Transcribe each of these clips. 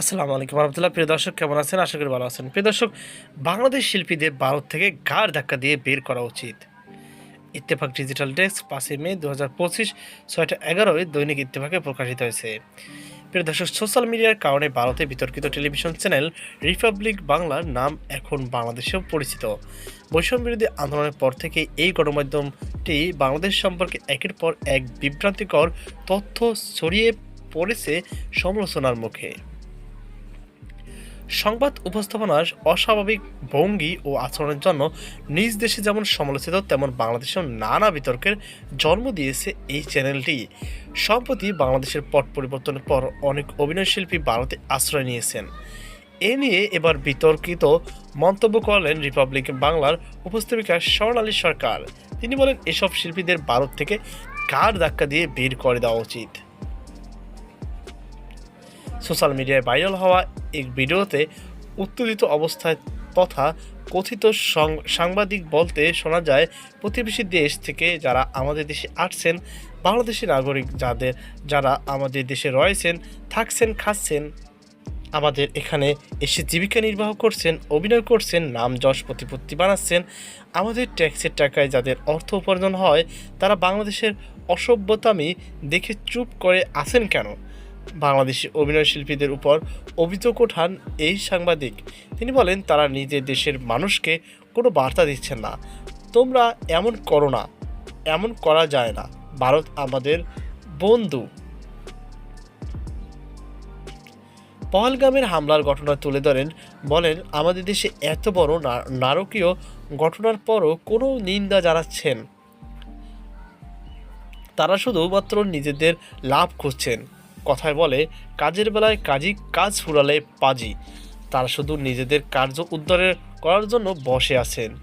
আসসালামু আলাইকুম রহমতুল্লাহ। প্রিয় দর্শক, কেমন আছেন? আশা করি ভালো আছেন। প্রিয় দর্শক, বাংলাদেশ শিল্পীদের ভারত থেকে গাড় ধাক্কা দিয়ে বের করা উচিত। ইত্তেফাক ডিজিটাল ডেস্ক, পাঁচই মে দু হাজার পঁচিশ, ছয়টা এগারোয় দৈনিক ইত্তেফাকে প্রকাশিত হয়েছে। প্রিয় দর্শক, সোশ্যাল মিডিয়ার কারণে ভারতে বিতর্কিত টেলিভিশন চ্যানেল রিপাবলিক বাংলার নাম এখন বাংলাদেশেও পরিচিত। বৈষম্য বিরোধী আন্দোলনের পর থেকে এই গণমাধ্যমটি বাংলাদেশ সম্পর্কে একের পর এক বিভ্রান্তিকর তথ্য ছড়িয়ে পড়েছে সমালোচনার মুখে। সংবাদ উপস্থাপনার অস্বাভাবিক ভঙ্গি ও আচরণের জন্য নিজ দেশে যেমন সমালোচিত, তেমন বাংলাদেশেও নানা বিতর্কের জন্ম দিয়েছে এই চ্যানেলটি। সম্প্রতি বাংলাদেশের পট পরিবর্তনের পর অনেক অভিনয়শিল্পী ভারতে আশ্রয় নিয়েছেন। এ নিয়ে এবার বিতর্কিত মন্তব্য করলেন রিপাবলিক বাংলার উপস্থাপিকা স্বর্ণালী সরকার। তিনি বলেন, এসব শিল্পীদের ভারত থেকে কার ধাক্কা দিয়ে বের করে দেওয়া উচিত? সোশ্যাল মিডিয়ায় ভাইরাল হওয়া এক ভিডিওতে উত্তেজিত অবস্থায় তথা কথিত সাংবাদিক বলতে শোনা যায়, প্রতিবেশী দেশ থেকে যারা আমাদের দেশে আসছেন, বাংলাদেশি নাগরিক যাদের যারা আমাদের দেশে রয়েছেন, থাকছেন, খাচ্ছেন, আমাদের এখানে এসে জীবিকা নির্বাহ করছেন, অভিনয় করছেন, নাম যশ প্রতিপত্তি বানাচ্ছেন, আমাদের ট্যাক্সের টাকায় যাদের অর্থ উপার্জন হয়, তারা বাংলাদেশের অসভ্যতামি দেখে চুপ করে আছেন কেন? বাংলাদেশি অভিনয় শিল্পীদের উপর অভিযোগ ওঠান এই সাংবাদিক। তিনি বলেন, তারা নিজের দেশের মানুষকে কোনো বার্তা দিচ্ছেন না। তোমরা এমন করো না, এমন করা যায় না। ভারত আমাদের বন্ধু। পহলগামের হামলার ঘটনা তুলে ধরেন, বলেন, আমাদের দেশে এত বড় নারকীয় ঘটনার পরও কোনো নিন্দা জানাচ্ছেন। তারা শুধুমাত্র নিজেদের লাভ খুঁজছেন। কথায় বলে, কাজের বেলায় কাজী কাজ ফুরালে পাজি। তারা শুধু নিজেদের কার্য উদ্ধারের করার জন্য বসে আছেন।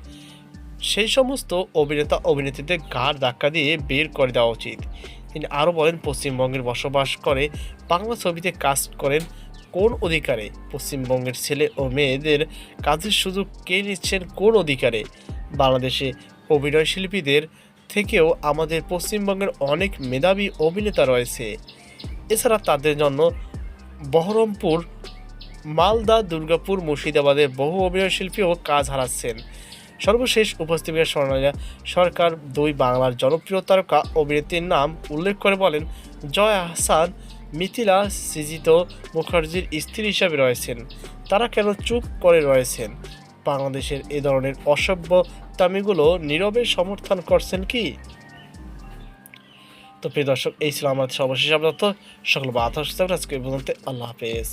সেই সমস্ত অভিনেতা অভিনেত্রীদের ঘাড় ধাক্কা দিয়ে বের করে দেওয়া উচিত। তিনি আরও বলেন, পশ্চিমবঙ্গের বসবাস করে, বাংলা ছবিতে কাজ করেন কোন অধিকারে? পশ্চিমবঙ্গের ছেলে ও মেয়েদের কাজের সুযোগ কে নিচ্ছেন কোন অধিকারে? বাংলাদেশে অভিনয় শিল্পীদের থেকেও আমাদের পশ্চিমবঙ্গের অনেক মেধাবী অভিনেতা রয়েছে। এছাড়া তাদের জন্য বহরমপুর, মালদা, দুর্গাপুর মুর্শিদাবাদের বহু অভিনয় শিল্পীও কাজ হারাচ্ছেন। সর্বশেষ উপস্থিতিকা স্বর্ণালী সরকার দুই বাংলার জনপ্রিয় তারকা অভিনেত্রীর নাম উল্লেখ করে বলেন, জয় আহসান মিথিলা সৃজিত মুখার্জির স্ত্রী হিসাবে রয়েছেন। তারা কেন চুপ করে রয়েছেন? বাংলাদেশের এ ধরনের অসভ্যতামিগুলো নীরবে সমর্থন করছেন কি? তো প্রিয় দর্শক, এই ছিল আমাদের সর্বশেষ আপনার সকল বাধা আজকে এই পর্যন্ত আল্লাহ হাফেজ।